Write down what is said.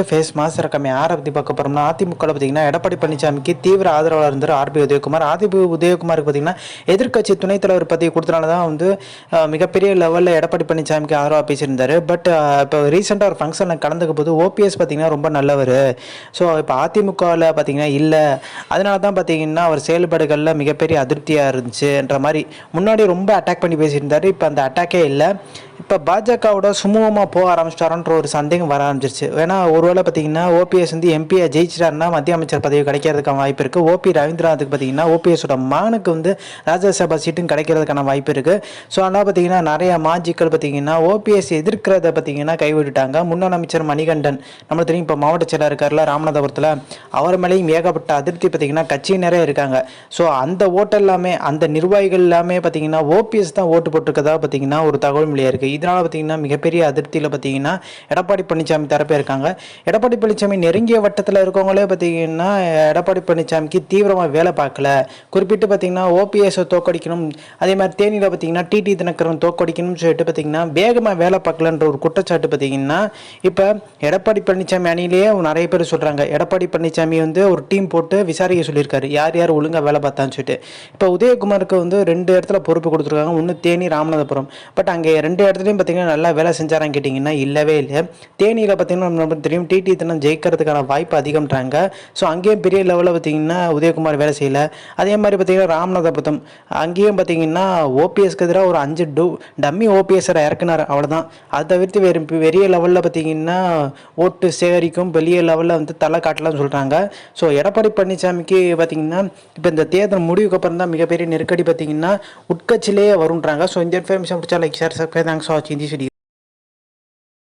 அடுத்து face mass ரகம் யாரை பற்றி பார்க்க போகிறோம்னா அதிமுகவில் பார்த்தீங்கன்னா எடப்பாடி பழனிசாமிக்கு தீவிர ஆதரவாளர் இருந்தார் ஆர்பி உதயகுமார். ஆர்பி உதயகுமாருக்கு பார்த்தீங்கன்னா எதிர்க்கட்சி துணைத் தலைவர் பதவி கொடுத்தனால தான் வந்து மிகப்பெரிய லெவலில் எடப்பாடி பழனிசாமிக்கு ஆதரவாக பேசியிருந்தார். பட் இப்போ ரீசெண்டாக ஒரு ஃபங்க்ஷனில் கலந்துக்க போது ஓபிஎஸ் பார்த்தீங்கன்னா ரொம்ப நல்லவர். ஸோ இப்போ அதிமுகவில் பார்த்தீங்கன்னா இல்லை. அதனால தான் பார்த்தீங்கன்னா அவர் செயல்பாடுகளில் மிகப்பெரிய அதிருப்தியாக இருந்துச்சுன்ற மாதிரி முன்னாடி ரொம்ப அட்டாக் பண்ணி பேசியிருந்தார். இப்போ அந்த அட்டாக்கே இல்லை. இப்போ பாஜகவோட சுமூகமாக போக ஆரம்பிச்சிட்டாரோன்ற ஒரு சந்தேகம் வர ஆரம்பிச்சிருச்சு. ஏன்னா ஒருவேளை பார்த்தீங்கன்னா ஓபிஎஸ் வந்து எம்பியை ஜெயிச்சிட்டாருன்னா மத்திய அமைச்சர் பதவி கிடைக்கிறதுக்கான வாய்ப்பு இருக்குது ஓபி ரவீந்திரநாத்துக்கு பார்த்தீங்கன்னா ஓபிஎஸோட மகனுக்கு வந்து ராஜ்யசபா சீட்டும் கிடைக்கிறதுக்கான வாய்ப்பு இருக்குது ஸோ அதனால் பார்த்தீங்கன்னா நிறைய மாஜிக்கள் பார்த்தீங்கன்னா ஓபிஎஸ் எதிர்க்கிறத பார்த்தீங்கன்னா கைவிட்டுட்டாங்க. முன்னாள் அமைச்சர் மணிகண்டன் நம்ம தெரியும் இப்போ மாவட்ட செயலர் இருக்கார்ல ராமநாதபுரத்தில் அவர் மேலேயும் ஏகப்பட்ட அதிருப்தி பார்த்தீங்கன்னா கட்சியினரே இருக்காங்க. ஸோ அந்த ஓட்டு எல்லாமே அந்த நிர்வாகிகள் எல்லாமே பார்த்தீங்கன்னா ஓபிஎஸ் தான் ஓட்டு போட்டிருக்கதா பார்த்தீங்கன்னா ஒரு தகவல் மொழியாக இருக்குது இதனால் பார்த்தீங்கன்னா மிகப்பெரிய அதிருப்தியில் பார்த்தீங்கன்னா எடப்பாடி பழனிசாமி தரப்பே இருக்காங்க. எடப்பாடி பழனிசாமி நெருங்கிய வட்டத்தில் இருக்கவங்களே பார்த்தீங்கன்னா எடப்பாடி பழனிசாமிக்கு தீவிரமாக வேலை பார்க்கல. குறிப்பிட்டு பார்த்தீங்கன்னா ஓபிஎஸை தோக்கடிக்கணும். அதே மாதிரி தேனியில் பார்த்தீங்கன்னா டிடி தினகரன் தோக்கடிக்கணும்னு சொல்லிட்டு பார்த்தீங்கன்னா வேகமாக வேலை பார்க்கலன்ற ஒரு குற்றச்சாட்டு பார்த்தீங்கன்னா இப்போ எடப்பாடி பழனிசாமி அணியிலேயே நிறைய பேர் சொல்கிறாங்க எடப்பாடி பழனிசாமி வந்து ஒரு டீம் போட்டு விசாரிக்க சொல்லியிருக்காரு. யார் யார் ஒழுங்காக வேலை பார்த்தான்னு சொல்லிட்டு. இப்போ உதயகுமாருக்கு வந்து ரெண்டு இடத்துல பொறுப்பு கொடுத்துருக்காங்க. ஒன்று தேனி ராமநாதபுரம். பட் அங்கே ரெண்டு இடத்துல இடத்துலையும் பார்த்தீங்கன்னா நல்லா வேலை செஞ்சாரான்னு கேட்டிங்கன்னா இல்லவே இல்லை. தேனியில் பார்த்தீங்கன்னா நம்ம தெரியும். டிடி தினம் ஜெயிக்கிறதுக்கான வாய்ப்பு அதிகம்ன்றாங்க. ஸோ அங்கேயும் பெரிய லெவலில் பார்த்தீங்கன்னா உதயகுமார் வேலை செய்யலை. அதே மாதிரி பார்த்தீங்கன்னா ராமநாதபுரம். அங்கேயும் பார்த்தீங்கன்னா ஓபிஎஸ்க்கு எதிராக ஒரு அஞ்சு டூ டம்மி ஓபிஎஸ்ஸரை இறக்குனார். அவ்வளோதான் அதை தவிர்த்து வேறு பெரிய லெவலில் பார்த்தீங்கன்னா ஓட்டு சேகரிக்கும் பெரிய லெவலில் வந்து தலை காட்டலாம்னு சொல்கிறாங்க ஸோ எடப்பாடி பழனிசாமிக்கு பார்த்தீங்கன்னா இப்போ இந்த தேர்தல் முடிவுக்கு அப்புறம் தான் மிகப்பெரிய நெருக்கடி பார்த்தீங்கன்னா உட்கட்சியிலேயே வருன்றாங்க ஸோ இந்த இன்ஃபர்மேஷன் பிடிச்சா லைக் ஷேர் சப்ஸ்கிரைப் தேங்க்ஸ் 他今天是礼